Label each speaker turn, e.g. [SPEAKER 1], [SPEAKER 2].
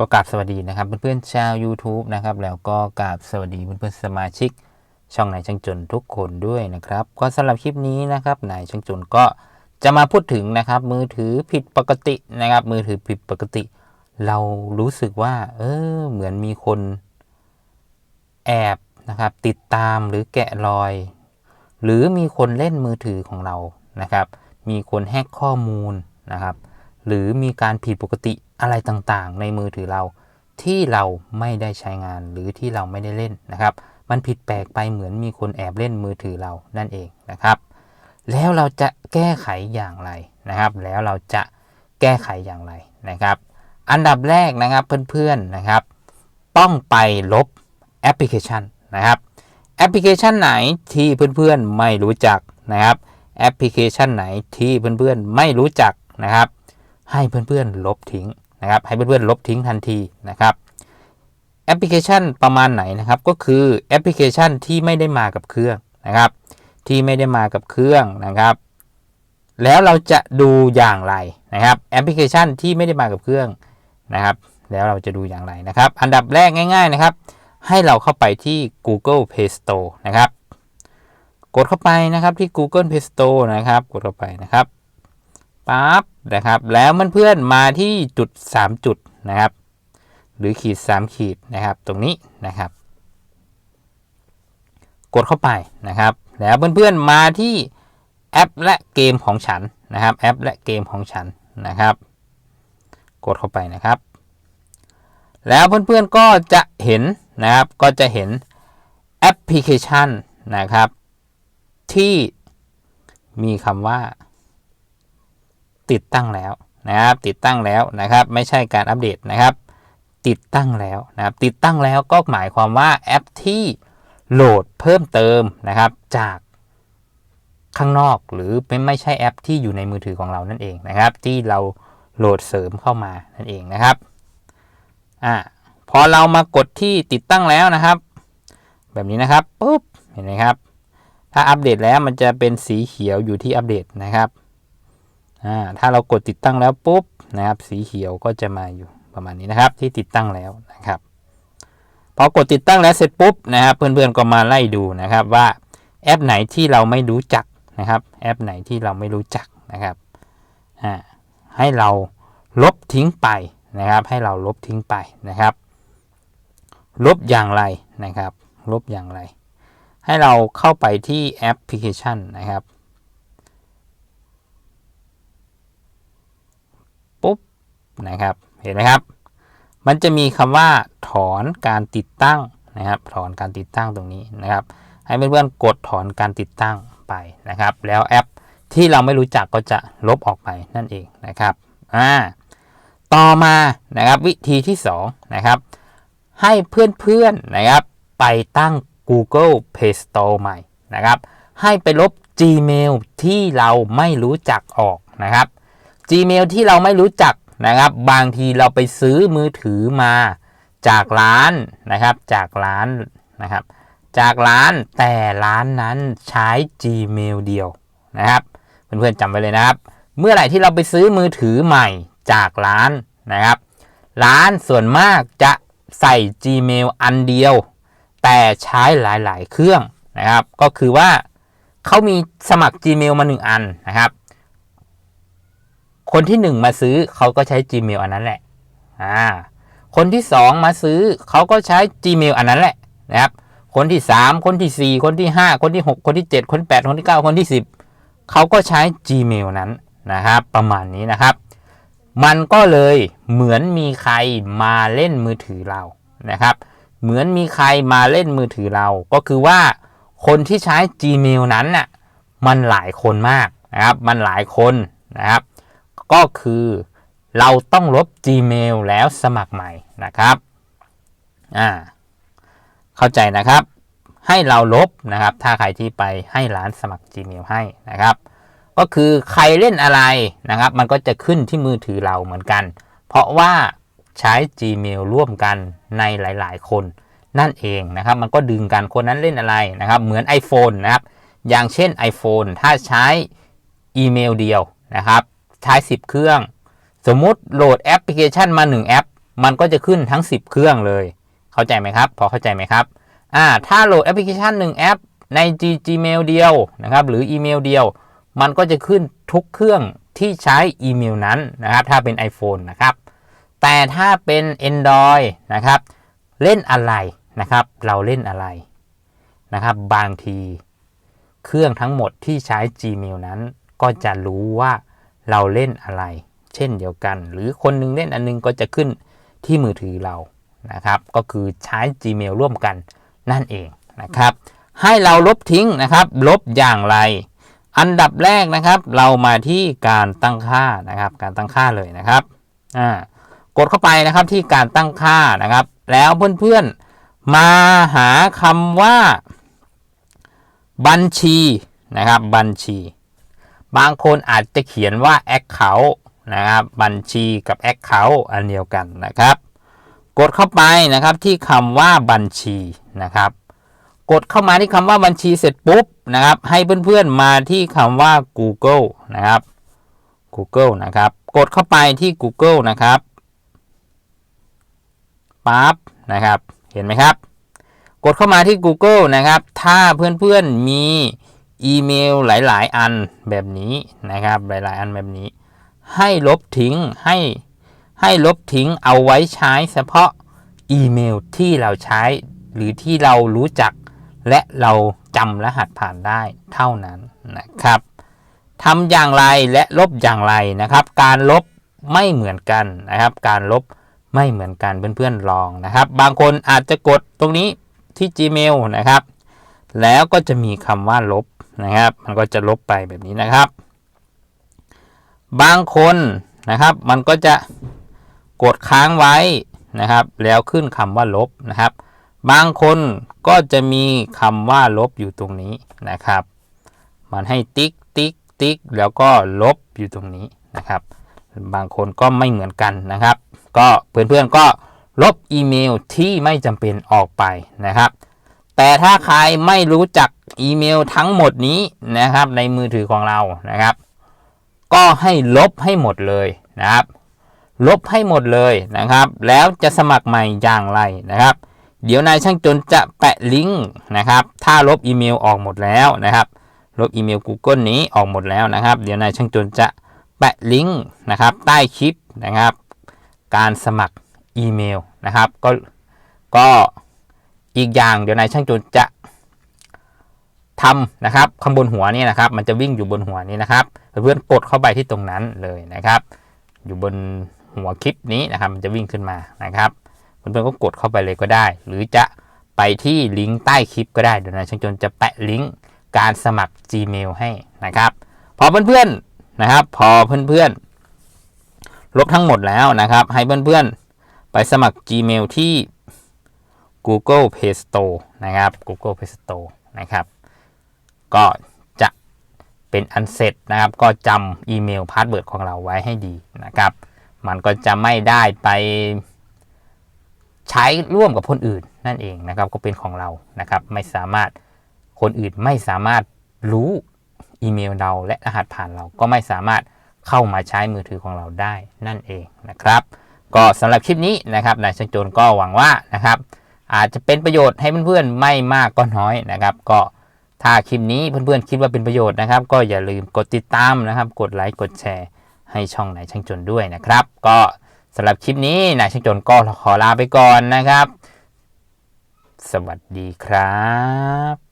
[SPEAKER 1] ก็กราบสวัสดีนะครับเพื่อนๆชาว YouTube นะครับแล้วก็กราบสวัสดีเพื่อนๆสมาชิก ช่องนายช่างจนทุกคนด้วยนะครับ ก็สำหรับคลิปนี้นะครับนายช่างจนก็จะมาพูดถึงนะครับมือถือผิดปกตินะครับ มือถือผิดปกติ เรารู้สึกว่า เออเหมือนมีคนแอบนะครับ ติดตามหรือแกะรอย หรือมีคนเล่นมือถือของเรานะครับ มีคนแฮกข้อมูลนะครับ หรือมีการผิดปกติ อะไรต่างๆ ในมือถือเราที่เราไม่ได้ใช้งานหรือที่เราไม่ได้เล่นนะครับ มันผิดแปลกไปเหมือนมีคนแอบเล่นมือถือเรานั่นเองนะครับ แล้วเราจะแก้ไขอย่างไรนะครับ แล้วเราจะแก้ไขอย่างไรนะครับ อันดับแรกนะครับเพื่อนๆนะครับ ต้องไปลบแอปพลิเคชันนะครับแอปพลิเคชันไหนที่เพื่อนๆไม่รู้จักนะครับ แอปพลิเคชันไหนที่เพื่อนๆไม่รู้จักนะครับ ให้เพื่อนๆลบทิ้ง นะครับให้เพื่อนๆลบทิ้งทันทีนะครับแอปพลิเคชันประมาณไหนนะครับก็คือแอปพลิเคชันที่ไม่ได้มากับเครื่องนะครับที่ไม่ได้มากับเครื่องนะครับ แล้วเราจะดูอย่างไรนะครับแอปพลิเคชันที่ไม่ได้มากับเครื่องนะครับ แล้วเราจะดูอย่างไรนะครับ อันดับแรกง่าย ๆนะครับ ให้เราเข้าไปที่ Google Play Store นะครับกดเข้าไปนะครับที่ Google Play Store นะครับ กดเข้าไปนะครับปั๊บ นะครับ แล้วเพื่อนๆมาที่จุด 3 จุดนะครับ หรือขีด 3 ขีดนะครับ ตรงนี้นะครับ กดเข้าไปนะครับ แล้วเพื่อนๆมาที่แอปและเกมของฉันนะครับ แอปและเกมของฉันนะครับ กดเข้าไปนะครับ แล้วเพื่อนๆก็จะเห็นนะครับ ก็จะเห็นแอปพลิเคชันนะครับ ที่มีคำว่า ติดตั้งแล้วนะครับ ติดตั้งแล้วนะครับ ไม่ใช่การอัปเดตนะครับ ติดตั้งแล้วนะครับ ติดตั้งแล้วก็หมายความว่าแอปที่โหลดเพิ่มเติมนะครับ จากข้างนอกหรือไม่ไม่ใช่แอปที่อยู่ในมือถือของเรานั่นเองนะครับ ที่เราโหลดเสริมเข้ามานั่นเองนะครับอ่าพอเรามากดที่ติดตั้งแล้วนะครับ แบบนี้นะครับปุ๊บเห็นไหมครับ ถ้าอัปเดตแล้วมันจะเป็นสีเขียวอยู่ที่อัปเดตนะครับ อ่าถ้าเรากดติดตั้งแล้วปุ๊บนะครับ สีเขียวก็จะมาอยู่ประมาณนี้นะครับ ที่ติดตั้งแล้วนะครับพอกดติดตั้งแล้วเสร็จปุ๊บนะครับ เพื่อนๆก็มาไล่ดูนะครับว่าแอปไหนที่เราไม่รู้จักนะครับ แอปไหนที่เราไม่รู้จักนะครับอ่าให้เราลบทิ้งไปนะครับ ให้เราลบทิ้งไปนะครับ ลบอย่างไรนะครับ ลบอย่างไร ให้เราเข้าไปที่แอปพลิเคชันนะครับปุ๊บ นะครับ เห็นไหมครับ มันจะมีคำว่าถอนการติดตั้งนะครับ ถอนการติดตั้งตรงนี้นะครับ ให้เพื่อนๆกดถอนการติดตั้งไปนะครับ แล้วแอปที่เราไม่รู้จักก็จะลบออกไปนั่นเองนะครับอ่าต่อมานะครับวิธีที่2นะครับให้เพื่อนๆนะครับไปตั้ง Google Play Store ใหม่นะครับ ให้ไปลบ Gmail ที่เราไม่รู้จักออกนะครับ Gmail ที่เราไม่รู้จัก นะครับ บางทีเราไปซื้อมือถือมาจากร้านนะครับ จากร้านนะครับ จากร้านแต่ร้านนั้นใช้ Gmail เดียวนะครับ เพื่อนๆจำไว้เลยนะครับ เมื่อไหร่ที่เราไปซื้อมือถือใหม่จากร้านนะครับ ร้านส่วนมากจะใส่ Gmail อันเดียว แต่ใช้หลายๆ เครื่องนะครับ ก็คือว่าเขามีสมัคร Gmail มา 1 อันนะครับ คนที่1มาซื้อเขาก็ใช้ Gmail อันนั้นแหละอ่าคนที่2มาซื้อเขาก็ใช้ Gmail อันนั้นแหละนะครับ คนที่3คนที่4คนที่5คนที่6คนที่7คนที่8คนที่9คนที่10เขาก็ใช้ Gmail นั้นนะครับประมาณนี้นะครับ มันก็เลยเหมือนมีใครมาเล่นมือถือเรานะครับ เหมือนมีใครมาเล่นมือถือเรา ก็คือว่าคนที่ใช้ Gmail นั้นน่ะมันหลายคนมากนะครับ มันหลายคนนะครับ ก็คือเราต้องลบ Gmail แล้วสมัครใหม่นะครับ อ่า เข้าใจนะครับ ให้เราลบนะครับ ถ้าใครที่ไปให้ร้านสมัคร Gmail ให้นะครับ ก็คือใครเล่นอะไรนะครับ มันก็จะขึ้นที่มือถือเราเหมือนกัน เพราะว่าใช้ Gmail ร่วมกันในหลาย ๆ คนนั่นเองนะครับ มันก็ดึงกันคนนั้นเล่นอะไรนะครับ เหมือน iPhone นะครับ อย่างเช่น iPhone ถ้าใช้อีเมลเดียวนะครับ ใช้ 10 เครื่อง สมมุติโหลดแอปพลิเคชันมา 1 แอป มันก็จะขึ้นทั้ง 10 เครื่องเลย เข้าใจไหมครับ พอเข้าใจไหมครับอ่าถ้าโหลดแอปพลิเคชันหนึ่งแอป ใน G Gmail เดียวนะครับ หรืออีเมลเดียว มันก็จะขึ้นทุกเครื่องที่ใช้อีเมลนั้นนะครับ ถ้าเป็น iPhone นะครับ แต่ถ้าเป็น Android นะครับ เล่นอะไรนะครับ เราเล่นอะไรนะครับ บางที เครื่องทั้งหมดที่ใช้ Gmail นั้น ก็จะรู้ว่า เราเล่นอะไร เช่นเดียวกัน หรือคนหนึงเล่นอันนึงก็จะขึ้นที่มือถือเรานะครับ ก็คือใช้ Gmail ร่วมกันนั่นเองนะครับ ให้เราลบทิ้งนะครับ ลบอย่างไร อันดับแรกนะครับ เรามาที่การตั้งค่านะครับ การตั้งค่าเลยนะครับอ่ากดเข้าไปนะครับที่การตั้งค่านะครับ แล้วเพื่อนๆมาหาคำว่า บัญชีนะครับ บัญชี บางคนอาจจะเขียนว่า Account นะครับบัญชีกับ Account อันเดียวกันนะครับ กดเข้าไปนะครับที่คำว่าบัญชีนะครับ กดเข้ามาที่คำว่าบัญชีเสร็จปุ๊บนะครับ ให้เพื่อนๆมาที่คำว่า Google นะครับ Google นะครับ กดเข้าไปที่ Google นะครับปั๊บนะครับ เห็นไหมครับ กดเข้ามาที่ Google นะครับ ถ้าเพื่อนๆมี อีเมลหลาย ๆ อันแบบนี้นะครับหลาย ๆ อันแบบนี้ ให้ลบทิ้งให้ให้ลบทิ้งเอาไว้ใช้เฉพาะอีเมลที่เราใช้ หรือที่เรารู้จัก และเราจำรหัสผ่านได้เท่านั้นนะครับทำอย่างไรและลบอย่างไรนะครับ การลบไม่เหมือนกันนะครับ การลบไม่เหมือนกันเพื่อนๆลองนะครับ บางคนอาจจะกดตรงนี้ที่ Gmail นะครับ แล้วก็จะมีคำว่าลบ นะครับ มันก็จะลบไปแบบนี้นะครับ บางคนนะครับ มันก็จะกดค้างไว้นะครับ แล้วขึ้นคำว่าลบนะครับ บางคนก็จะมีคำว่าลบอยู่ตรงนี้นะครับ มันให้ติ๊กติ๊กติ๊กแล้วก็ลบอยู่ตรงนี้นะครับ บางคนก็ไม่เหมือนกันนะครับ ก็เพื่อนๆก็ลบอีเมลที่ไม่จำเป็นออกไปนะครับ แต่ถ้าใครไม่รู้จักอีเมลทั้งหมดนี้นะครับ ในมือถือของเรานะครับ ก็ให้ลบให้หมดเลยนะครับ ลบให้หมดเลยนะครับ แล้วจะสมัครใหม่อย่างไรนะครับ เดี๋ยวนายช่างจนจะแปะลิงก์นะครับ ถ้าลบอีเมลออกหมดแล้วนะครับ ลบอีเมล Google นี้ออกหมดแล้วนะครับ เดี๋ยวนายช่างจนจะแปะลิงก์นะครับ ใต้คลิปนะครับ การสมัครอีเมลนะครับ ก็ก็ อีกอย่างเดี๋ยวนายช่างจนจะทำนะครับข้างบนหัวนี่นะครับ มันจะวิ่งอยู่บนหัวนี้นะครับเพื่อนๆกดเข้าไปที่ตรงนั้นเลยนะครับ อยู่บนหัวคลิปนี้นะครับ มันจะวิ่งขึ้นมานะครับเพื่อนๆก็กดเข้าไปเลยก็ได้ หรือจะไปที่ลิงก์ใต้คลิปก็ได้เดี๋ยวนายช่างจนจะแปะลิงก์การสมัคร Gmail ให้นะครับ พอเพื่อนๆนะครับ พอเพื่อนๆลบทั้งหมดแล้วนะครับ ให้เพื่อนๆไปสมัคร Gmail ที่ Google Play Store นะครับ Google Play Store นะครับ ก็จะเป็นอันเสร็จนะครับ ก็จำอีเมลพาสเวิร์ดของเราไว้ให้ดีนะครับ มันก็จะไม่ได้ไปใช้ร่วมกับคนอื่นนั่นเองนะครับ ก็เป็นของเรานะครับ ไม่สามารถคนอื่นไม่สามารถรู้อีเมลเราและรหัสผ่านเราก็ไม่สามารถเข้ามาใช้มือถือของเราได้นั่นเองนะครับ ก็สำหรับคลิปนี้นะครับนายช่างโจรก็หวังว่านะครับ อาจจะเป็นประโยชน์ให้เพื่อนๆไม่มากก็น้อยนะครับ ก็ถ้าคลิปนี้เพื่อนๆคิดว่าเป็นประโยชน์นะครับ ก็อย่าลืมกดติดตามนะครับ กดไลค์กดแชร์ให้ช่องนายช่างจนด้วยนะครับ ก็สำหรับคลิปนี้นายช่างจนก็ขอลาไปก่อนนะครับ สวัสดีครับ